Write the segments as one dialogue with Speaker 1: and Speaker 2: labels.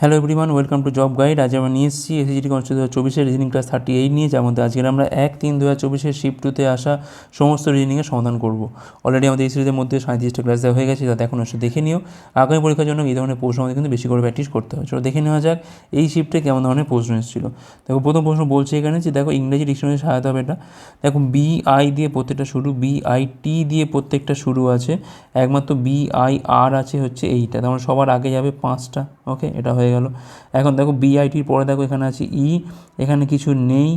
Speaker 1: Hello everyone welcome to job guide আজ আমরা নিয়ে এসেছি এসিজিটি কনস্ট দু হাজার চব্বিশের রিজনিং ক্লাস থার্টি এইট নিয়ে, যার মধ্যে আজকে আমরা এক তিন দু হাজার চব্বিশের শিফট টুতে আসা সমস্ত রিজনিংয়ের সমাধান করব। অলরেডি আমাদের এই সিরিজের মধ্যে সাঁত্রিশটা ক্লাস দেওয়া হয়ে গেছে যাতে এখন এসে দেখে নিও। আগামী পরীক্ষার জন্য এই ধরনের প্রশ্ন আমাদের কিন্তু বেশি করে প্র্যাকটিস করতে হবে। চলো দেখে নেওয়া যাক এই শিফটে কেমন ধরনের প্রশ্ন এসেছিল। দেখো, প্রথম প্রশ্ন বলছে এখানে যে, দেখো ইংরেজি ডিকশনারি সহায়তা হবে এটা। দেখো বি আই দিয়ে প্রত্যেকটা শুরু বি আই টি দিয়ে প্রত্যেকটা শুরু আছে। একমাত্র বি আই আর আছে হচ্ছে এইটা। তার মানে সবার আগে যাবে পাঁচটা ওকে এটা হয়ে গেল। এখন দেখো বিআইটির পরে দেখো এখানে আছে ই এখানে কিছু নেই,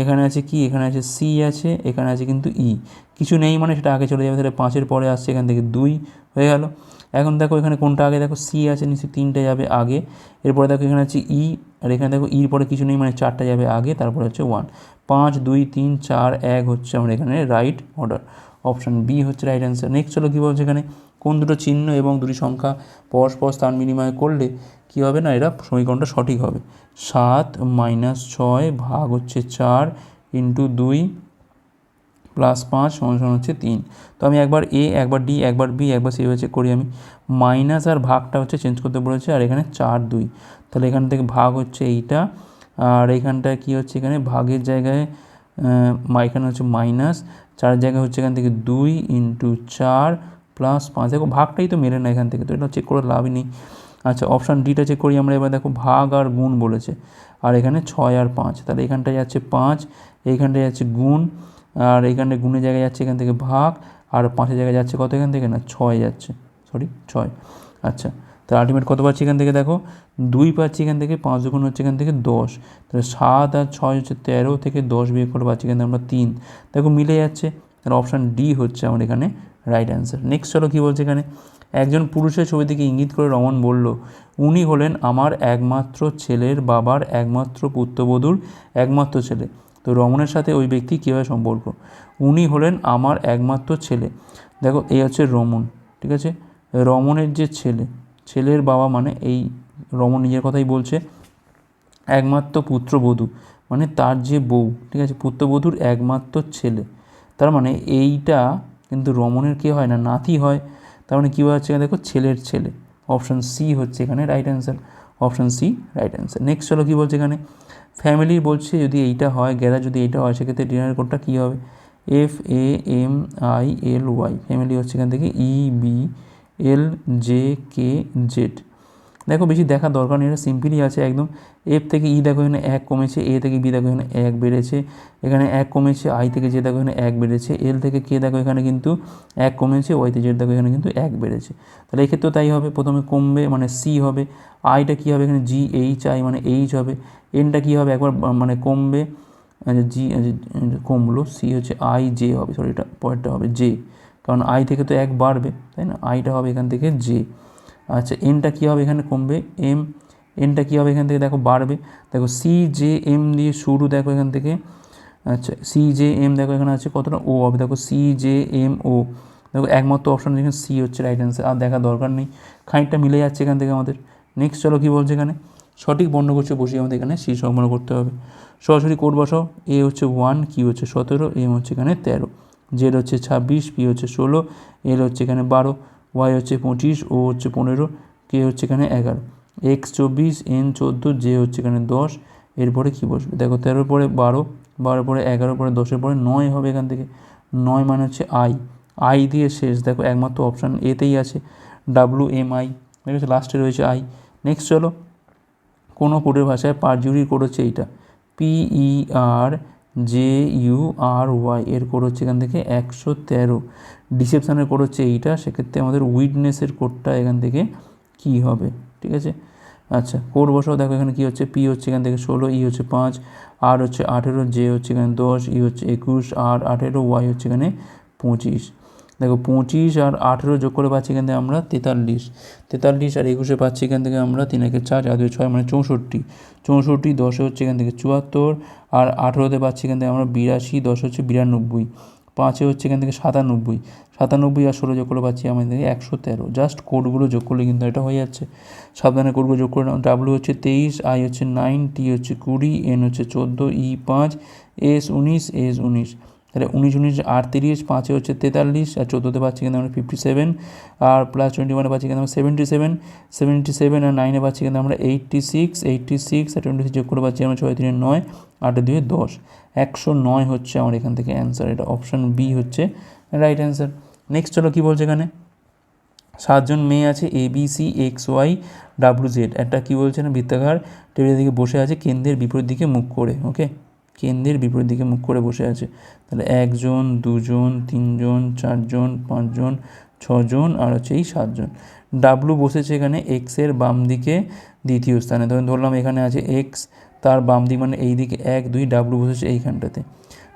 Speaker 1: এখানে আছে কি, এখানে আছে সি আছে, এখানে আছে কিন্তু ই কিছু নেই মানে সেটা আগে চলে যাবে, তাহলে পাঁচের পরে আসছে এখান থেকে দুই হয়ে গেল। এখন দেখো এখানে কোনটা আগে, দেখো সি আছে, নিশ্চয়ই তিনটে যাবে আগে। এরপরে দেখো এখানে আছে ই আর এখানে দেখো ইর পরে কিছু নেই মানে চারটা যাবে আগে, তারপরে হচ্ছে ওয়ান পাঁচ, দুই, তিন, চার, এক হচ্ছে আমার এখানে রাইট অর্ডার অপশান বি হচ্ছে রাইট অ্যান্সার নেক্সট চলো কী বলছে এখানে? কোন দুটো চিহ্ন এবং দুটি সংখ্যা পরস্পর স্থান বিনিময় করলে কী হবে না? এরা সমীকরণটা সঠিক হবে। সাত মাইনাস ছয় ভাগ হচ্ছে চার ইন্টু দুই প্লাস পাঁচ সমান সমান হচ্ছে তিন। তো আমি একবার এ, একবার ডি, একবার বি, একবার সি হচ্ছে করি আমি। মাইনাস আর ভাগটা হচ্ছে চেঞ্জ করতে বলেছে, আর এখানে চার দুই। তাহলে এখান থেকে ভাগ হচ্ছে এইটা, আর এইখানটায় কী হচ্ছে এখানে? ভাগের জায়গায় এখানে হচ্ছে মাইনাস চার জায়গায় হচ্ছে এখান থেকে দুই ইন্টু চার প্লাস পাঁচ। দেখো, ভাগটাই তো মেলে না এখান থেকে, তো এটা চেক করে লাভই নেই। আচ্ছা অপশান ডিটা চেক করি আমরা, এবার দেখো ভাগ আর গুণ বলেছে। আর এখানে ছয় আর পাঁচ, তাহলে এখানটায় যাচ্ছে পাঁচ, এইখানটায় যাচ্ছে গুণ, আর এইখানটায় গুণের জায়গায় যাচ্ছে এখান থেকে ভাগ, আর পাঁচের জায়গায় যাচ্ছে কত এখান থেকে? না, ছয় যাচ্ছে সরি ছয়। আচ্ছা তাহলে আলটিমেট কত পাচ্ছি এখান থেকে দেখো? দুই পাচ্ছি এখান থেকে, পাঁচ গুণ হচ্ছে এখান থেকে দশ। তাহলে সাত আর ছয় হচ্ছে তেরো থেকে দশ বিয়ে করে পাচ্ছি এখান থেকে আমরা তিন। দেখো মিলে যাচ্ছে, তাহলে অপশান ডি হচ্ছে আমার এখানে রাইট অ্যান্সার নেক্সট চলো কী বলছে এখানে? একজন পুরুষের ছবি থেকে ইঙ্গিত করে রমন বলল, উনি হলেন আমার একমাত্র ছেলের বাবার একমাত্র পুত্রবধূর একমাত্র ছেলে। তো রমনের সাথে ওই ব্যক্তি কীভাবে সম্পর্ক? উনি হলেন আমার একমাত্র ছেলে। দেখো, এই হচ্ছে রমন, ঠিক আছে? রমনের যে ছেলে, ছেলের বাবা মানে এই রমন নিজের কথাই বলছে, একমাত্র পুত্রবধূ মানে তার যে বউ, ঠিক আছে? পুত্রবধূর একমাত্র ছেলে। তার মানে এইটা কিন্তু রমনের কে হয় না, নাতি হয়। তার মানে কী হচ্ছে দেখো, ছেলের ছেলে। অপশান সি হচ্ছে এখানে right answer option C right answer next চলো কী বলছে এখানে? ফ্যামিলি বলছে যদি এইটা হয় গ্যারা যদি এইটা হয়, সেক্ষেত্রে ডিনার কোডটা কী হবে? F A M I L Y family হচ্ছে এখান থেকে E B L J K Z দেখো বেশি দেখার দরকার নেই, এটা সিম্পলই আছে একদম। এফ থেকে ই দেখো এখানে এক কমেছে এ থেকে বি দেখো এখানে এক বেড়েছে, এখানে এক কমেছে আই থেকে যে দেখো এখানে এক বেড়েছে এল থেকে কে দেখো এখানে কিন্তু এক কমেছে ওয়াইতে জেড দেখো এখানে কিন্তু এক বেড়েছে। তাহলে এক্ষেত্রেও তাই হবে, প্রথমে কমবে মানে সি হবে আইটা কী হবে এখানে জি এইচ আই মানে এইচ হবে এনটা কী হবে একবার মানে কমবে আচ্ছা জি কমলো সি হচ্ছে আই জে হবে সরি এটা পরেরটা হবে জে কারণ আই থেকে তো এক বাড়বে, তাই না? আইটা হবে এখান থেকে জে আচ্ছা এনটা কী হবে এখানে কমবে? এম এনটা কী হবে এখান থেকে দেখো বাড়বে? দেখো সি জে এম দিয়ে শুরু দেখো এখান থেকে। আচ্ছা সি জে এম দেখো এখানে আছে কতটা? ও হবে। দেখো সি জে এম ও দেখো একমাত্র অপশান এখানে সি হচ্ছে রাইট অ্যান্সার আর দেখার দরকার নেই। খানিকটা মিলে যাচ্ছে এখান থেকে আমাদের। নেক্সট চলো কী বলছে এখানে? সঠিক বর্ণ করছে বসিয়ে আমাদের এখানে সি সম্পন্ন করতে হবে। সরাসরি কোড বসাও। এ হচ্ছে ওয়ান কি হচ্ছে সতেরো এম হচ্ছে এখানে তেরো। জেড হচ্ছে ছাব্বিশ পি হচ্ছে ষোলো এল হচ্ছে এখানে বারো। ওয়াই হচ্ছে পঁচিশ, ও হচ্ছে পনেরো কে হচ্ছে এখানে এগারো। এক্স চব্বিশ এন চোদ্দ জে হচ্ছে এখানে দশ। এরপরে কী বসবে? দেখো তেরোর পরে বারো বারোর পরে এগারোর পরে দশের পরে নয় হবে এখান থেকে। নয় মানে হচ্ছে আই আই দিয়ে শেষ। দেখো, একমাত্র অপশান এতেই আছে। ডাব্লু এম আই ঠিক আছে লাস্টে রয়েছে আই নেক্সট চলো, কোনো কোডের ভাষায় পারজুরির কোড হচ্ছে এইটা। P E R J U R Y এর কোড হচ্ছে এখান থেকে একশো তেরো। ডিসেপশানের কোড হচ্ছে এইটা, সেক্ষেত্রে আমাদের উইডনেসের কোডটা এখান থেকে কী হবে? ঠিক আছে? আচ্ছা কোড বসাও, দেখো এখানে কী হচ্ছে? পি হচ্ছে এখান থেকে ষোলো ই হচ্ছে পাঁচ আর হচ্ছে আঠেরো জে হচ্ছে এখানে দশ ই হচ্ছে একুশ আর আঠেরো ওয়াই হচ্ছে এখানে পঁচিশ। দেখো পঁচিশ আর আঠেরো যোগ করে পাচ্ছি এখান থেকে আমরা তেতাল্লিশ। তেতাল্লিশ আর একুশে পাচ্ছি এখান থেকে আমরা তিন একে চার চার দুই ছয় মানে চৌষট্টি। চৌষট্টি দশে হচ্ছে এখান থেকে চুয়াত্তর আর আঠেরোতে পাচ্ছি এখান থেকে আমরা বিরাশি, দশ হচ্ছে বিরানব্বই। পাঁচে হচ্ছে এখান থেকে সাতানব্বই। সাতানব্বই আর ষোলো যোগ করে পাচ্ছি আমাদের থেকে একশো তেরো। জাস্ট কোডগুলো যোগ করলে কিন্তু এটা হয়ে যাচ্ছে। সাবধানে কোডগুলো যোগ করে ডাব্লু হচ্ছে তেইশ আই হচ্ছে নাইন টি হচ্ছে কুড়ি এন হচ্ছে চোদ্দ ই পাঁচ এস উনিশ এস উনিশ। তাহলে উনিশ উনিশ, আটত্রিশ, পাঁচে হচ্ছে তেতাল্লিশ, আর চোদ্দোতে পাচ্ছি কিন্তু আমরা ফিফটি সেভেন আর প্লাস টোয়েন্টি ওয়ানে পাচ্ছি কিন্তু আমরা সেভেন্টি সেভেন সেভেন্টি সেভেন আর নাইনে পাচ্ছি কিন্তু আমরা এইট্টি সিক্স এইটটি সিক্স আর টোয়েন্টি যোগ করে পাচ্ছি আমরা ছয়, তিনে নয়, আটে, দুয়ে দশ। একশো নয় হচ্ছে আমার এখান থেকে অ্যান্সার এটা অপশান বি হচ্ছে রাইট অ্যান্সার নেক্সট চলো কী বলছে এখানে? সাতজন মেয়ে আছে A B C X Y W Z একটা কী বলছে না? বৃত্তাকার, টেবিলের দিকে বসে আছে, কেন্দ্রের বিপরীত দিকে মুখ করে ওকে কেন্দ্রের বিপরীত দিকে মুখ করে বসে আছে। তাহলে একজন, দুজন, তিনজন, চারজন, পাঁচজন, ছজন আর হচ্ছে এই সাতজন। ডাব্লু বসেছে এখানে এক্সের বাম দিকে দ্বিতীয় স্থানে। ধরুন, ধরলাম এখানে আছে এক্স তার বাম দিক মানে এই দিকে এক, দুই ডাব্লু বসেছে এইখানটাতে।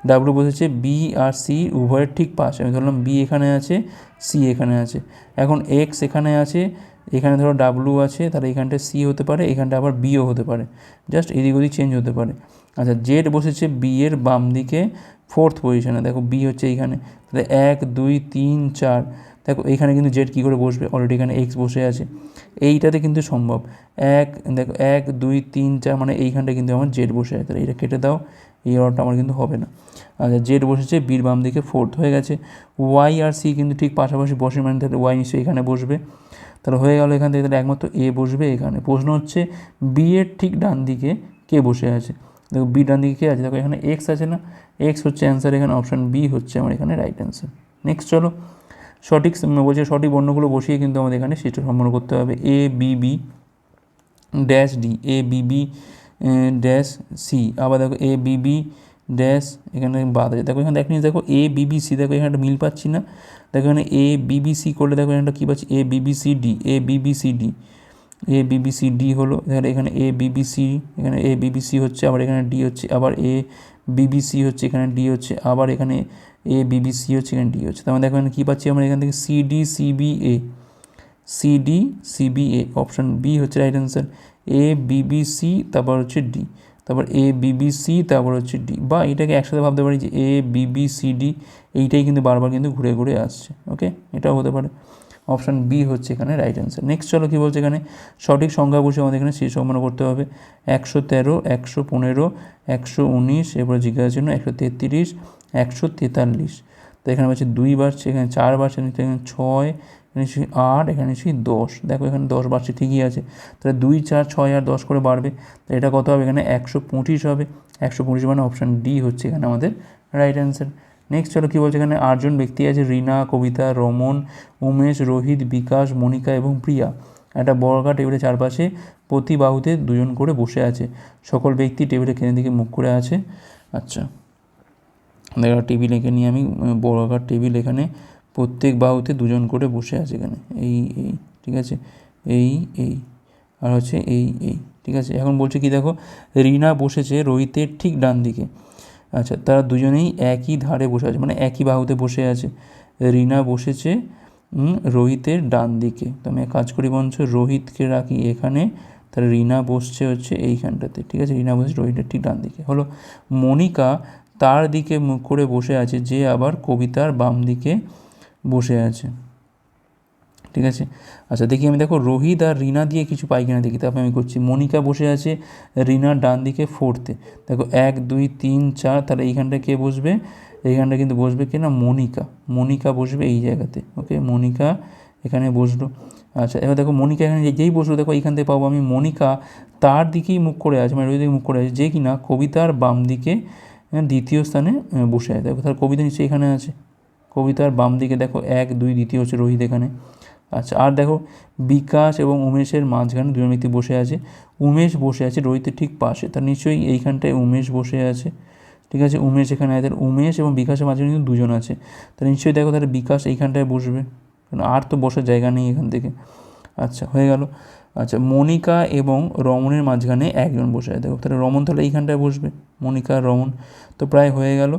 Speaker 1: ডাব্লু বসেছে বি আর সি উভয়ের ঠিক পাশে। আমি ধরলাম বি এখানে আছে সি এখানে আছে। এখন এক্স এখানে আছে, এখানে ধরো ডাব্লু আছে, তাহলে এখানটা সি হতে পারে, এখানটা আবার বিও হতে পারে। জাস্ট এদিক ওদিক চেঞ্জ হতে পারে। আচ্ছা জেড বসেছে বি এর বাম দিকে ফোর্থ পজিশনে দেখো বি হচ্ছে এইখানে। তাহলে এক, দুই, তিন, চার। দেখো এইখানে কিন্তু জেড কী করে বসবে? অলরেডি এখানে এক্স বসে আছে। এইটাতে কিন্তু সম্ভব। এক, দেখো এক, দুই, তিন, চার মানে এইখানটা কিন্তু আমার জেড বসে আছে। তাহলে এটা কেটে দাও। এই অর্ডারটা আমার কিন্তু হবে না। আচ্ছা জেড বসেছে, বির বাম দিকে ফোর্থ হয়ে গেছে। ওয়াই আর সি কিন্তু ঠিক পাশাপাশি বসে মানে তাহলে ওয়াই নিশ্চয়ই এখানে বসবে। তাহলে হয়ে গেল এখান থেকে তাহলে একমাত্র এ বসবে এখানে। প্রশ্ন হচ্ছে বি এর ঠিক ডান দিকে কে বসে আছে? দেখো বি ডান দিকে কে আছে? দেখো, এখানে এক্স আছে না? এক্স হচ্ছে অ্যান্সার এখানে অপশান বি হচ্ছে আমার এখানে রাইট অ্যান্সার নেক্সট চলো। সঠিক বলছে সঠিক বর্ণগুলো বসিয়ে কিন্তু আমাদের এখানে সেটা সম্পন্ন করতে হবে। A B B dash D A B B dash C আবার দেখো এ বি বি ড্যাশ এখানে বাদ আছে দেখো এখানে দেখো দেখো এ বিবিসি দেখো এখানে একটা মিল পাচ্ছি না দেখো এখানে এ বিবিসি করলে দেখো এখানে কী পাচ্ছি A B B C D A B B C D A B B C D হলো এখানে এখানে এ বিবিসি এখানে এ বিবিসি হচ্ছে আবার এখানে ডি হচ্ছে আবার এ বিবিসি হচ্ছে এখানে ডি হচ্ছে আবার এখানে এ বিবিসি হচ্ছে এখানে ডি হচ্ছে তার মানে দেখো এখানে কী পাচ্ছি আমরা এখান থেকে C D C B A C D C B A option B হচ্ছে right answer A B B C তারপর হচ্ছে ডি তারপর এ বিবিসি তারপর হচ্ছে ডি বা এটাকে একসাথে ভাবতে পারি যে এ বিবিসিডি এইটাই কিন্তু বারবার কিন্তু ঘুরে ঘুরে আসছে, ওকে? এটাও হতে পারে। অপশান বি হচ্ছে এখানে রাইট অ্যান্সার নেক্সট চলো কী বলছে এখানে? সঠিক সংখ্যা বসে আমাদের এখানে শেষ সম্পন্ন করতে হবে। একশো তেরো, একশো পনেরো, একশো উনিশ, এরপরে জিজ্ঞাসার জন্য একশো তেত্রিশ, একশো তেতাল্লিশ। তো এখানে পাচ্ছি দুই বাড়ছে, এখানে চার বাড়ছে, এখানে ছয় এখানে নিশ্চয়ই আট, এখানে নিশ্চয়ই দশ। দেখো এখানে দশ বাড়ছে, ঠিকই আছে। তাহলে দুই, চার, ছয় আর দশ করে বাড়বে। তো এটা কত হবে? এখানে একশো পঁচিশ হবে। একশো পঁচিশ মানে অপশান ডি হচ্ছে এখানে আমাদের রাইট অ্যান্সার নেক্সট চলো কী বলছে? এখানে আটজন ব্যক্তি আছে, রিনা, কবিতা, রমন, উমেশ, রোহিত, বিকাশ, মনিকা এবং প্রিয়া। একটা বর্গা টেবিলের চারপাশে প্রতি বাহুতে দুজন করে বসে আছে। সকল ব্যক্তি টেবিলের কেন্দ্রের দিকে মুখ করে আছে। আচ্ছা দেখো টেবিল এঁকে নিয়ে আমি বর্গাকার টেবিল এখানে প্রত্যেক বাহুতে দুজন করে বসে আছে এখানে। এই এই, ঠিক আছে? এই এই, আর হচ্ছে এই এই, ঠিক আছে? এখন বলছে কি দেখো, রিনা বসেছে রোহিতের ঠিক ডান দিকে। আচ্ছা তারা দুজনেই একই ধারে বসে আছে মানে একই বাহুতে বসে আছে। রিনা বসেছে রোহিতের ডান দিকে। তো আমি কাজ করি বঞ্চ রোহিতকে রাখি এখানে। তার রিনা বসছে হচ্ছে এইখানটাতে, ঠিক আছে? রিনা বসছে রোহিতের ঠিক ডান দিকে। হলো, মনিকা তার দিকে মুখ করে বসে আছে, যে আবার কবিতার বাম দিকে বসে আছে। ঠিক আছে? আচ্ছা দেখি আমি, দেখো, রোহিত আর রিনা দিয়ে কিছু পাই কিনা দেখি। তারপরে আমি করছি, মনিকা বসে আছে রিনার ডান দিকে ফোর্থে দেখো, এক, দুই, তিন, চার, তাহলে এইখানটা কে বসবে? এইখানটা কিন্তু বসবে কে না? মনিকা। মনিকা বসবে এই জায়গাতে, ওকে? মনিকা এখানে বসল। আচ্ছা এবার দেখো, মনিকা এখানে যেই বসল, দেখো এইখান থেকে পাবো আমি। মনিকা তার দিকেই মুখ করে আছে মানে রোহিত মুখ করে আছে, যে কিনা কবিতার বাম দিকে দ্বিতীয় স্থানে বসে আছে। দেখো, তার কবিতা নিশ্চয়ই এখানে আছে। কবিতার বাম দিকে দেখো এক, দুই, দ্বিতীয় হচ্ছে রোহিত এখানে। আচ্ছা আর দেখো বিকাশ এবং উমেশের মাঝখানে দুজন ব্যক্তি বসে আছে। উমেশ বসে আছে রোহিতের ঠিক পাশে। তার নিশ্চয়ই এইখানটায় উমেশ বসে আছে। ঠিক আছে, উমেশ এখানে আছে। উমেশ এবং বিকাশের মাঝখানে কিন্তু দুজন আছে। তাহলে নিশ্চয়ই দেখো তাহলে বিকাশ এইখানটায় বসবে। কারণ আর তো বসার জায়গা নেই এখান থেকে। আচ্ছা হয়ে গেল। আচ্ছা মনিকা এবং রমনের মাঝখানে একজন বসে আছে। দেখো তাহলে রমন তাহলে এইখানটায় বসবে। মনিকা রমন তো প্রায় হয়ে গেল।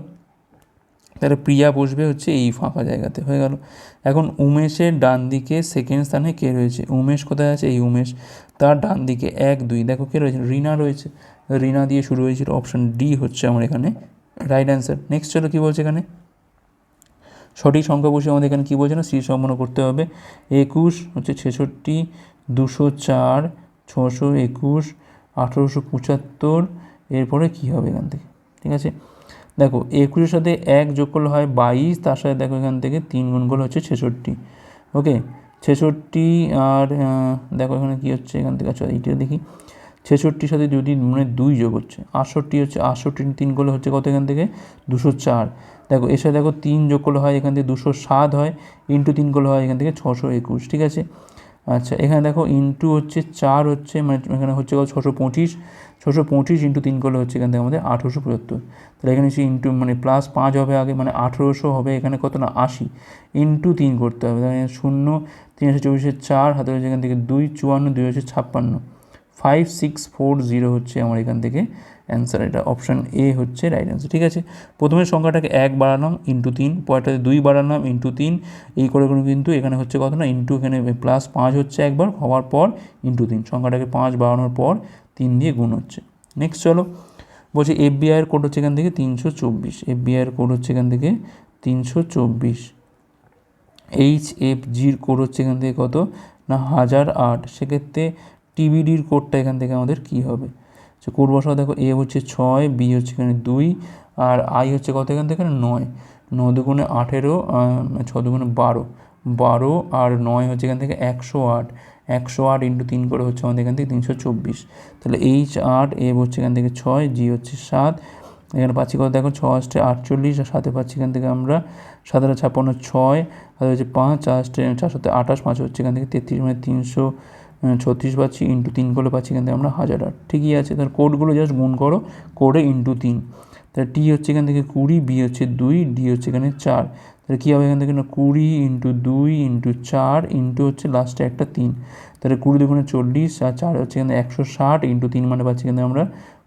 Speaker 1: তাহলে প্রিয়া বসবে হচ্ছে এই ফাঁকা জায়গাতে, হয়ে গেল। এখন উমেশের ডান দিকে সেকেন্ড স্থানে কে রয়েছে? উমেশ কোথায় আছে? এই উমেশ। তার ডান দিকে এক, দুই, দেখো কে রয়েছে? রিনা রয়েছে। রিনা দিয়ে শুরু হয়েছিল অপশান ডি হচ্ছে আমার এখানে। রাইট অ্যান্সার নেক্সট চলো কী বলছে এখানে? সঠিক সংখ্যা বসে আমাদের এখানে কী বলছে না? শ্রী সম্পন্ন করতে হবে। একুশ হচ্ছে ছেষট্টি, দুশো চার, ছশো একুশ, আঠেরোশো পঁচাত্তর। এরপরে কী হবে এখান থেকে? ঠিক আছে? দেখো, একুশের সাথে এক যোগ করলে হয় বাইশ, তার সাথে দেখো এখান থেকে তিন গুণ করলে হচ্ছে ছেষট্টি। ওকে? ছেষট্টি আর দেখো এখানে কী হচ্ছে, এখান থেকে আচ্ছা এইটা দেখি। ছেষট্টির সাথে যদি মানে দুই যোগ হচ্ছে, আটষট্টি হচ্ছে, আটষট্টি তিন করলে হচ্ছে কত এখান থেকে? দুশো চার। দেখো, এর সাথে দেখো তিন যোগ করলে হয় এখান থেকে দুশো সাত হয়, ইন্টু তিন করলে হয় এখান থেকে ছশো একুশ, ঠিক আছে? আচ্ছা এখানে দেখো ইন্টু হচ্ছে চার হচ্ছে মানে এখানে হচ্ছে ছশো পঁচিশ ছশো পঁচিশ ইন্টু তিন করলে হচ্ছে এখান থেকে আমাদের আঠেরোশো পঁচাত্তর। তাহলে এখানে হচ্ছে ইন্টু মানে প্লাস পাঁচ হবে আগে মানে আঠেরোশো হবে, এখানে কত না, আশি। ইন্টু তিন করতে হবে, তাহলে শূন্য, তিন হাজার চব্বিশের চার, হাতে হচ্ছে এখান থেকে দুই, চুয়ান্ন, দুই হচ্ছে ছাপ্পান্ন। ফাইভ সিক্স ফোর জিরো হচ্ছে আমার এখান থেকে অ্যান্সার এটা অপশান এ হচ্ছে রাইট অ্যান্সার ঠিক আছে? প্রথমে সংখ্যাটাকে এক বাড়ালাম ইন্টু তিন পরেরটাতে দুই বাড়ালাম ইন্টু তিন, এই করে করে কিন্তু এখানে হচ্ছে কত না ইন্টু এখানে প্লাস পাঁচ হচ্ছে একবার, হওয়ার পর ইন্টু তিন, সংখ্যাটাকে পাঁচ বাড়ানোর পর তিন দিয়ে গুণ হচ্ছে। নেক্সট চলো, বলছি এফবিআইয়ের কোড হচ্ছে এখান থেকে তিনশো চব্বিশ এফবিআইয়ের কোড হচ্ছে এখান থেকে তিনশো চব্বিশ। এইচ এফ জির কোড হচ্ছে এখান থেকে কত? না, হাজার আট। সেক্ষেত্রে টিবিডির কোডটা এখান থেকে আমাদের কী হবে? সে কোড বসাও, দেখো এ হচ্ছে ছয় বি হচ্ছে এখানে দুই, আর আই হচ্ছে কত এখান থেকে? নয়। ন দুগুণে আঠেরো ছ দুগুণে বারো। বারো আর নয় হচ্ছে এখান থেকে একশো আট। একশো আট ইন্টু তিন করে হচ্ছে আমাদের এখান থেকে তিনশো চব্বিশ। তাহলে এইচ আট এ হচ্ছে এখান থেকে ছয় জি হচ্ছে সাত। এখানে পাচ্ছি কত? দেখো ছ আসছে আটচল্লিশ, আর সাথে পাচ্ছি এখান থেকে আমরা সাতারা ছাপ্পান্ন ছয়। আর হচ্ছে পাঁচ চার সাথে আঠাশ পাঁচ হচ্ছে এখান থেকে তেত্রিশ মানে তিনশো ছত্রিশ পাচ্ছি ইন্টু তিন করলে পাচ্ছি এখান থেকে আমরা হাজার আট। ঠিকই আছে তার কোডগুলো জাস্ট গুণ করো, কোডে ইন্টু তিন। তাহলে টি হচ্ছে এখান থেকে কুড়ি বি হচ্ছে দুই ডি হচ্ছে এখানে চার। তাহলে কী হবে এখান থেকে না, কুড়ি ইন্টু দুই ইন্টু চার ইন্টু হচ্ছে লাস্টে একটা তিন। তাহলে কুড়ি দুগুণে চল্লিশ আর চার হচ্ছে এখানে একশো ষাট ইন্টু তিন মানে পাচ্ছি এখানে আমরা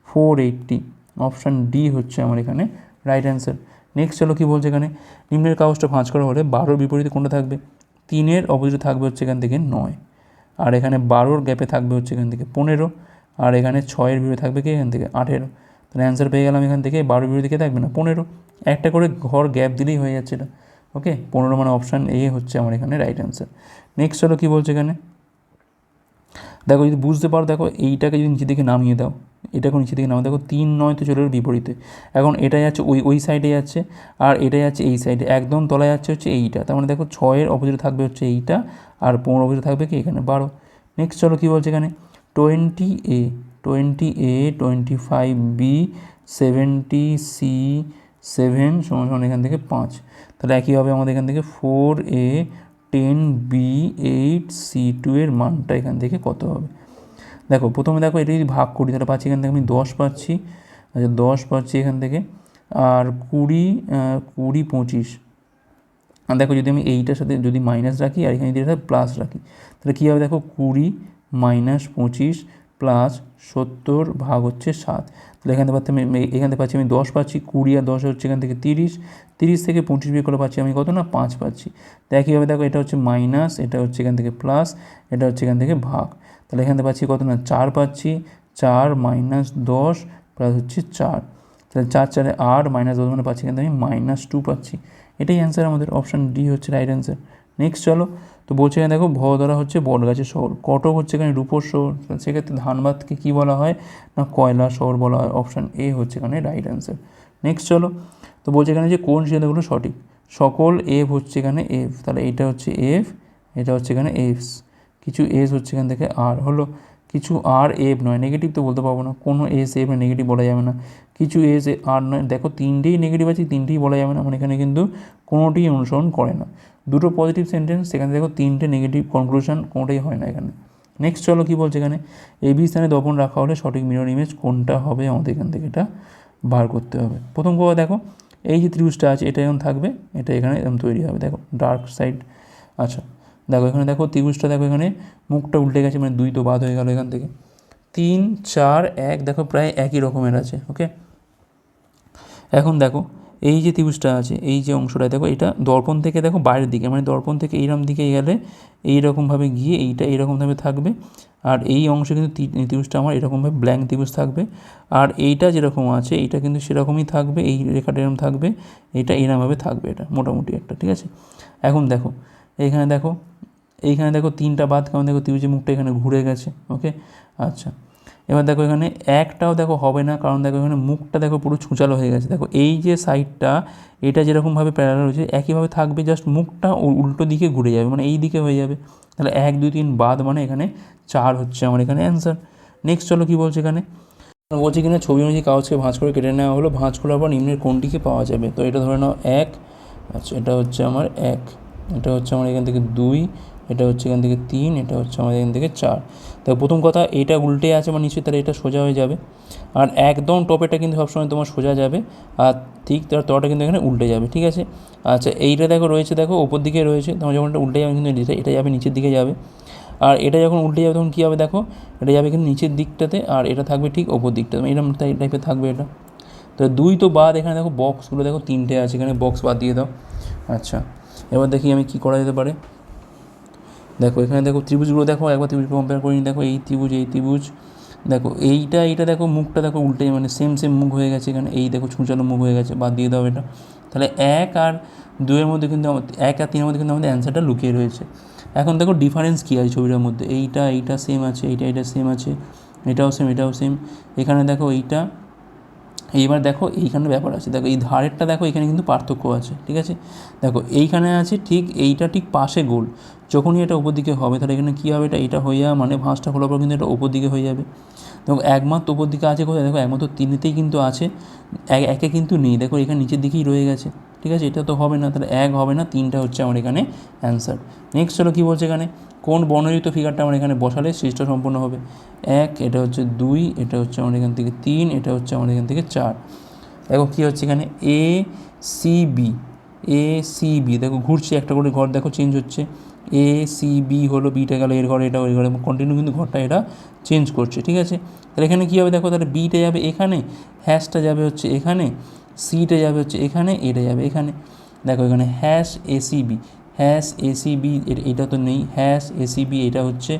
Speaker 1: ফোর এইট্টি অপশান ডি হচ্ছে আমার এখানে রাইট অ্যান্সার নেক্সট চলো কী বলছে এখানে? নিম্নের কাগজটা ভাঁজ করা হলে বারোর বিপরীতে কোনটা থাকবে? তিনের, অপোজিটে থাকবে হচ্ছে এখান থেকে নয়। আর এখানে বারোর গ্যাপে থাকবে হচ্ছে এখান থেকে পনেরো, আর এখানে ছয়ের ভিড়ে থাকবে কি এখান থেকে আঠেরো। তাহলে অ্যান্সার পেয়ে গেলাম এখান থেকে বারো ভিড়ে কে থাকবে না, পনেরো। একটা করে ঘর গ্যাপ দিলেই হয়ে যাচ্ছে ওকে পনেরো মানে অপশান এ হচ্ছে আমার এখানে রাইট অ্যান্সার নেক্সট হলো কী বলছে এখানে? দেখো, যদি বুঝতে পারো, দেখো, এইটাকে যদি নিচে দিকে নামিয়ে দাও এটাকে নিচে দিকে নামিয়ে দেখো, তিন নয় তো চলে বিপরীতে। এখন এটা যাচ্ছে ওই ওই সাইডে যাচ্ছে, আর এটা যাচ্ছে এই সাইডে একদম তলায় যাচ্ছে হচ্ছে এইটা। তার মানে দেখো, ছয়ের অপোজিটে থাকবে হচ্ছে এইটা, আর পনেরো অপোজিটে থাকবে কি? এখানে বারো। নেক্সট চলো কী বলছে এখানে? Twenty A twenty A twenty five B seventy C seven সমান সমান এখান থেকে পাঁচ। তাহলে একইভাবে আমাদের এখান থেকে four A ten B eight C two এর মানটা এখান থেকে কত হবে? দেখো, প্রথমে দেখো এটা যদি ভাগ করি, তাহলে পাচ্ছি এখান থেকে আমি দশ পাচ্ছি। আচ্ছা দশ পাচ্ছি এখান থেকে। আর কুড়ি কুড়ি পঁচিশ। আর দেখো, যদি আমি এইটার সাথে যদি মাইনাস রাখি আর এখানে যদি প্লাস রাখি, তাহলে কী হবে? দেখো, কুড়ি মাইনাস পঁচিশ প্লাস সত্তর ভাগ হচ্ছে সাত। তাহলে এখান পাচ্ছি আমি এখান থেকে পাচ্ছি আমি দশ পাচ্ছি, কুড়ি আর দশ হচ্ছে এখান থেকে তিরিশ। তিরিশ থেকে পঁচিশ বিয়ে করে পাচ্ছি আমি কত না? পাঁচ পাচ্ছি। তো একইভাবে দেখো, এটা হচ্ছে মাইনাস, এটা হচ্ছে এখান থেকে প্লাস, এটা হচ্ছে এখান থেকে ভাগ। তাহলে এখান থেকে পাচ্ছি কত না? চার পাচ্ছি। চার মাইনাস দশ প্লাস হচ্ছে চার। তাহলে চার চারে আট মাইনাস দশ মানে পাচ্ছি এখান থেকে আমি মাইনাস টু পাচ্ছি। এটাই অ্যান্সার আমাদের অপশান ডি হচ্ছে রাইট অ্যান্সার নেক্সট চলো। তো বলছে এখানে দেখো ভদরা হচ্ছে বটগাছের শহর। কটক হচ্ছে এখানে রূপর শহর। সেক্ষেত্রে ধানবাদকে কী বলা হয়? না, কয়লা শহর বলা হয়। অপশান এ হচ্ছে এখানে রাইট অ্যান্সার নেক্সট চলো। তো বলছে এখানে যে, কোন সিদ্ধান্তগুলো সঠিক? সকল এফ হচ্ছে এখানে এফ তাহলে এটা হচ্ছে এফ এটা হচ্ছে এখানে এফস কিছু এস হচ্ছে এখান থেকে আর হলো কিছু আর এফ নয়। নেগেটিভ তো বলতে পারব না। কোনো এস এফ নেগেটিভ বলা যাবে না। কিছু এস আর নয়। দেখো, তিনটেই নেগেটিভ আছে, তিনটেই বলা যাবে না। মানে এখানে কিন্তু কোনোটিই অনুসরণ করে না। দুটো পজিটিভ সেন্টেন্স সেখানে দেখো তিনটে নেগেটিভ কনক্লুশন কোনোটাই হয় না এখানে। নেক্সট চলো কী বলছে এখানে? এই বি স্থানে দপন রাখা হলে সঠিক মিরর ইমেজ কোনটা হবে? আমাদের এখান থেকে এটা বার করতে হবে। প্রথম কথা দেখো, এই যে ত্রিভুজটা আছে, এটা এখন থাকবে, এটা এখানে এরকম তৈরি হবে। দেখো ডার্ক সাইড আচ্ছা। দেখো, এখানে দেখো, ত্রিভুজটা দেখো, এখানে মুখটা উল্টে গেছে মানে দুই তো বাদ হয়ে গেল এখান থেকে। তিন, চার, এক, দেখো, প্রায় একই রকমের আছে ওকে এখন দেখো, এই যে ত্রিভুজটা আছে, এই যে অংশটা, দেখো, এটা দর্পণ থেকে দেখো বাইরের দিকে মানে দর্পণ থেকে এইরকম দিকে গেলে এইরকমভাবে গিয়ে এইটা এইরকমভাবে থাকবে। আর এই অংশে কিন্তু ত্রি- ত্রিভুজটা আমার এরকমভাবে ব্ল্যাঙ্ক ত্রিভুজ থাকবে। আর এইটা যেরকম আছে, এইটা কিন্তু সেরকমই থাকবে, এই রেখাটা এরকম থাকবে, এটা এরকমভাবে থাকবে এটা, মোটামুটি একটা, ঠিক আছে? এখন দেখো, এখানে দেখো এইখানে দেখো তিনটা বাদ কারণ দেখো ত্রিভুজের মুখটা এখানে ঘুরে গেছে ওকে আচ্ছা। এবার দেখো এখানে একটাও দেখো হবে না, কারণ দেখো এখানে মুখটা দেখো পুরো ছুঁচালো হয়ে গেছে। দেখো এই যে সাইডটা এটা যেরকমভাবে প্যারালাল হয়েছে একইভাবে থাকবে জাস্ট মুখটা উল্টো দিকে ঘুরে যাবে মানে এই দিকে হয়ে যাবে। তাহলে এক, দুই, তিন বাদ মানে এখানে চার হচ্ছে আমার এখানে অ্যান্সার নেক্সট চলো কী বলছে এখানে? বলছে কিনা, ছবি অনুযায়ী কাগজকে ভাঁজ করে কেটে নেওয়া হলো, ভাঁজ করার পর নিম্নের কোনটিকে পাওয়া যাবে? তো এটা ধরে নাও এক আচ্ছা এটা হচ্ছে আমার এক, এটা হচ্ছে আমার এখান থেকে দুই এটা হচ্ছে এখান থেকে তিন, এটা হচ্ছে আমাদের এখান থেকে চার। তো প্রথম কথা, এটা উল্টে আছে মানে নিশ্চয়ই তাহলে এটা সোজা হয়ে যাবে। আর একদম টপেটা কিন্তু সবসময় তোমার সোজা যাবে। আর ঠিক তার তলাটা কিন্তু এখানে উল্টে যাবে, ঠিক আছে? আচ্ছা এইটা দেখো রয়েছে, দেখো ওপর দিকে রয়েছে। তোমার যখন এটা উল্টে যাবে, কিন্তু এটা এটা যাবে নিচের দিকে যাবে। আর এটা যখন উল্টে যাবে, তখন কী হবে দেখো? এটা যাবে কিন্তু নিচের দিকটাতে, আর এটা থাকবে ঠিক ওপর দিকটাতে। এরকম টাইপের থাকবে এটা। তো দুই তো বাদ, এখানে দেখো বক্সগুলো দেখো তিনটে আছে। এখানে বক্স বাদ দিয়ে দাও। আচ্ছা এবার দেখি আমি কী করা যেতে পারে। দেখো, এখানে দেখো ত্রিভুজগুলো দেখো, একবার ত্রিভুজ কম্পেয়ার করে দেখো এই ত্রিভুজ এই ত্রিভুজ। দেখো, এইটা এইটা দেখো মুখটা দেখো উল্টে মানে সেম সেম মুখ হয়ে গেছে এখানে। এই দেখো ছুঁচালো মুখ হয়ে গেছে, বাদ দিয়ে দাও এটা। তাহলে এক আর দুয়ের মধ্যে কিন্তু এক আর তিনের মধ্যে কিন্তু আমাদের অ্যান্সারটা লুকিয়ে রয়েছে। এখন দেখো ডিফারেন্স কী আছে ছবিটার মধ্যে? এইটা এইটা সেম আছে, এইটা এইটা সেম আছে, এটাও সেম এটাও সেম এখানে দেখো এইটা, এইবার দেখো এইখানে ব্যাপার আছে। দেখো এই ধারেরটা দেখো এখানে কিন্তু পার্থক্য আছে, ঠিক আছে? দেখো এইখানে আছে ঠিক, এইটা ঠিক পাশে গোল। যখনই এটা উপর দিকে হবে, তাহলে এখানে কী হবে? এটা এটা হয়ে মানে ভাঁজটা খোলার পর কিন্তু এটা উপর দিকে হয়ে যাবে। দেখো, একমাত্র উপর দিকে আছে কোথায়? দেখো, একমাত্র তিনেতেই কিন্তু আছে। এক একে কিন্তু নেই। দেখো, এখানে নিচের দিকেই রয়ে গেছে। ঠিক আছে? এটা তো হবে না। তাহলে এক হবে না, তিনটা হচ্ছে আমার এখানে অ্যান্সার নেক্সট হলো কী বলছে এখানে? কোন বর্ণযুক্ত ফিগারটা আমার এখানে বসালে সৃষ্ট সম্পূর্ণ হবে? এক, এটা হচ্ছে দুই, এটা হচ্ছে আমার এখান থেকে তিন, এটা হচ্ছে আমার এখান থেকে চার। দেখো, কী হচ্ছে এখানে? A C B A C B দেখো, ঘুরছে, একটা করে ঘর দেখো চেঞ্জ হচ্ছে। এ সি বি হলো বিটা গেল, এর ঘরে এটা ওই ঘরে কন্টিনিউ কিন্তু ঘরটা এটা চেঞ্জ করছে, ঠিক আছে? তাহলে এখানে কী হবে দেখো, তাহলে বিটা যাবে এখানে হ্যাশটা যাবে হচ্ছে এখানে সিটা যাবে হচ্ছে এখানে এটা যাবে এখানে। দেখো এখানে হ্যাশ এসিবি হ্যাশ এসিবি এটা তো নেই হ্যাশ এসিবি এটা হচ্ছে,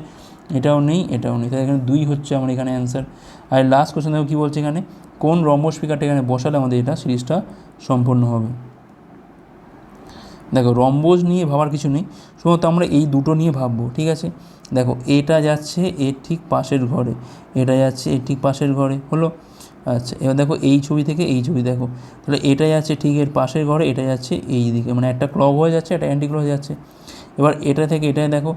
Speaker 1: এটাও নেই এটাও নেই, তাহলে এখানে দুই হচ্ছে আমার এখানে অ্যান্সার আর লাস্ট কোশ্চেন দেখো কী বলছে এখানে, কোন রম্বস স্পিকারটা এখানে বসালে আমাদের এটা সিরিজটা সম্পূর্ণ হবে? দেখো রম্বজ নিয়ে ভাবার কিছু নেই, শুধুমাত্র আমরা এই দুটো নিয়ে ভাববো, ঠিক আছে? দেখো, এটা যাচ্ছে এর ঠিক পাশের ঘরে, এটা যাচ্ছে এর ঠিক পাশের ঘরে, হলো? আচ্ছা এবার দেখো এই ছবি থেকে এই ছবি দেখো, তাহলে এটা যাচ্ছে ঠিক এর পাশের ঘরে, এটা যাচ্ছে এই দিকে মানে একটা ক্লক হয়ে যাচ্ছে, একটা অ্যান্টি ক্লক যাচ্ছে। এবার এটা থেকে এটা দেখো,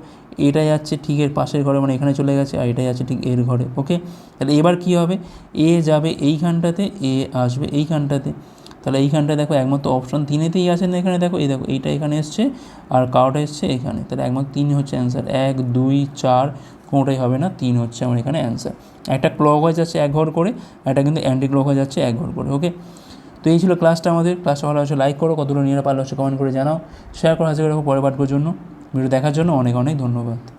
Speaker 1: এটা যাচ্ছে ঠিক এর পাশের ঘরে মানে এখানে চলে গেছে, আর এটা যাচ্ছে ঠিক এর ঘরে ওকে তাহলে এবার কী হবে? এ যাবে এইখানটাতে, এ আসবে এইখানটাতে তাহলে এইখানটা দেখো একমাত্র অপশন তিনেতেই আছে না এখানে, দেখো, এই দেখো, এইটা এখানে এসছে আর কারোটা এসছে এখানে। তাহলে একমাত্র তিন হচ্ছে অ্যান্সার এক, দুই, চার, কোনোটাই হবে না, তিন হচ্ছে আমার এখানে অ্যান্সার একটা ক্লক হয়ে যাচ্ছে এক ঘর করে একটা কিন্তু অ্যান্টি ক্লক হয়ে যাচ্ছে এক ঘর করে ওকে তো এই ছিল ক্লাসটা আমাদের। ক্লাসটা ভালো হচ্ছে লাইক করো, কতগুলো নিয়ে পারলে হচ্ছে কমেন্ট করে জানাও। শেয়ার করো রাখো পরে পাঠকের জন্য। ভিডিও দেখার জন্য অনেক অনেক ধন্যবাদ।